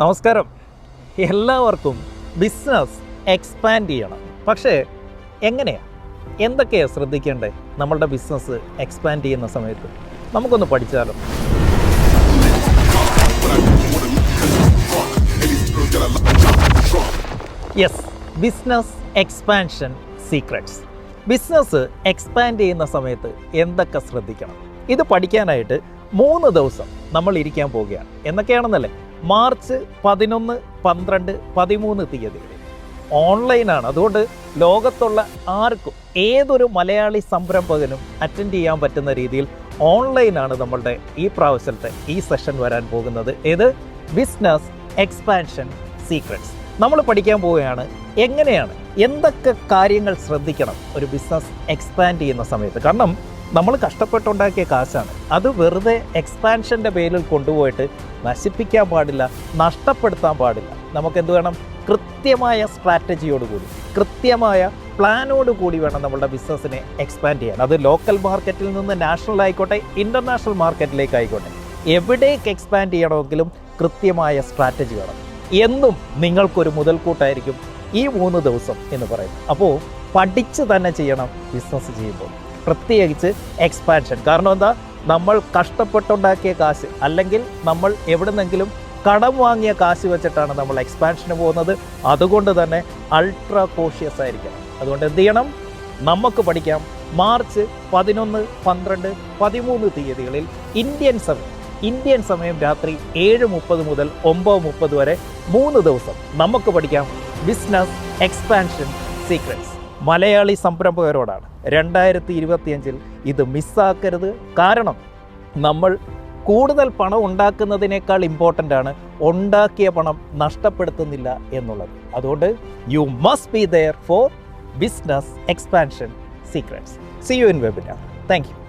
നമസ്കാരം. എല്ലാവർക്കും business expand ചെയ്യണം. പക്ഷേ എങ്ങനെയാണ് എന്തൊക്കെയാണ് ശ്രദ്ധിക്കേണ്ടത് നമ്മളുടെ ബിസിനസ് എക്സ്പാൻഡ് ചെയ്യുന്ന സമയത്ത്? നമുക്കൊന്ന് പഠിച്ചാലോ? Yes business expansion secrets business expand ചെയ്യുന്ന സമയത്ത് എന്തൊക്കെ ശ്രദ്ധിക്കണം? ഇത് പഠിക്കാനായിട്ട് മൂന്ന് ദിവസം നമ്മൾ ഇരിക്കാൻ പോവുകയാണ്. എന്നൊക്കെയാണെന്നല്ലേ? മാർച്ച് പതിനൊന്ന് പന്ത്രണ്ട് പതിമൂന്ന് തീയതി. ഓൺലൈനാണ്. അതുകൊണ്ട് ലോകത്തുള്ള ആർക്കും ഏതൊരു മലയാളി സംരംഭകനും അറ്റൻഡ് ചെയ്യാൻ പറ്റുന്ന രീതിയിൽ ഓൺലൈനാണ് നമ്മളുടെ ഈ പ്രാവശ്യത്തെ ഈ സെഷൻ വരാൻ പോകുന്നത്. ഏത്? ബിസിനസ് എക്സ്പാൻഷൻ സീക്രട്സ് നമ്മൾ പഠിക്കാൻ പോവുകയാണ്. എങ്ങനെയാണ്? എന്തൊക്കെ കാര്യങ്ങൾ ശ്രദ്ധിക്കണം? ഒരു ബിസിനസ് എക്സ്പാൻഡ് ചെയ്യുന്ന സമയത്ത്. കാരണം നമ്മൾ കഷ്ടപ്പെട്ടുണ്ടാക്കിയ കാശാണ്. അത് വെറുതെ എക്സ്പാൻഷന്റെ പേരിൽ കൊണ്ടുപോയിട്ട് നശിപ്പിക്കാൻ പാടില്ല നഷ്ടപ്പെടുത്താൻ പാടില്ല. നമുക്ക് എന്ത് വേണം? കൃത്യമായ സ്ട്രാറ്റജിയോടുകൂടി കൃത്യമായ പ്ലാനോട് കൂടി വേണം നമ്മളുടെ ബിസിനസ്സിനെ എക്സ്പാൻഡ് ചെയ്യാൻ. അത് ലോക്കൽ മാർക്കറ്റിൽ നിന്ന് നാഷണൽ ആയിക്കോട്ടെ ഇന്റർനാഷണൽ മാർക്കറ്റിലേക്ക് ആയിക്കോട്ടെ. എവിടേക്ക് എക്സ്പാൻഡ് ചെയ്യണമെങ്കിലും കൃത്യമായ സ്ട്രാറ്റജി വേണം. എന്നും നിങ്ങൾക്കൊരു മുതൽക്കൂട്ടായിരിക്കും ഈ മൂന്ന് ദിവസം എന്ന് പറയുന്നത്. അപ്പോൾ പഠിച്ച് തന്നെ ചെയ്യണം ബിസിനസ് ചെയ്യുമ്പോൾ. പ്രത്യേകിച്ച് എക്സ്പാൻഷൻ കാരണം എന്താ? നമ്മൾ കഷ്ടപ്പെട്ടുണ്ടാക്കിയ കാശ് അല്ലെങ്കിൽ നമ്മൾ എവിടുന്നെങ്കിലും കടം വാങ്ങിയ കാശ് വെച്ചിട്ടാണ് നമ്മൾ എക്സ്പാൻഷന് പോകുന്നത്. അതുകൊണ്ട് തന്നെ അൾട്രാ കോഷ്യസ് ആയിരിക്കണം അതുകൊണ്ട് എന്ത് ചെയ്യണം? നമുക്ക് പഠിക്കാം. മാർച്ച് പതിനൊന്ന് പന്ത്രണ്ട് പതിമൂന്ന് തീയതികളിൽ ഇന്ത്യൻ സമയം. ഇന്ത്യൻ സമയം രാത്രി ഏഴ് മുപ്പത് മുതൽ ഒമ്പത് മുപ്പത് വരെ മൂന്ന് ദിവസം നമുക്ക് പഠിക്കാം. ബിസിനസ് എക്സ്പാൻഷൻ സീക്രട്സ് മലയാളി സംരംഭകരോടാണ്. രണ്ടായിരത്തി ഇരുപത്തിയഞ്ചിൽ ഇത് മിസ്സാക്കരുത്. കാരണം നമ്മൾ കൂടുതൽ പണം ഉണ്ടാക്കുന്നതിനേക്കാൾ ഇമ്പോർട്ടന്റ് ആണ് ഉണ്ടാക്കിയ പണം നഷ്ടപ്പെടുത്തുന്നില്ല എന്നുള്ളത്. അതുകൊണ്ട് you must be there for business expansion secrets see you in webinar thank you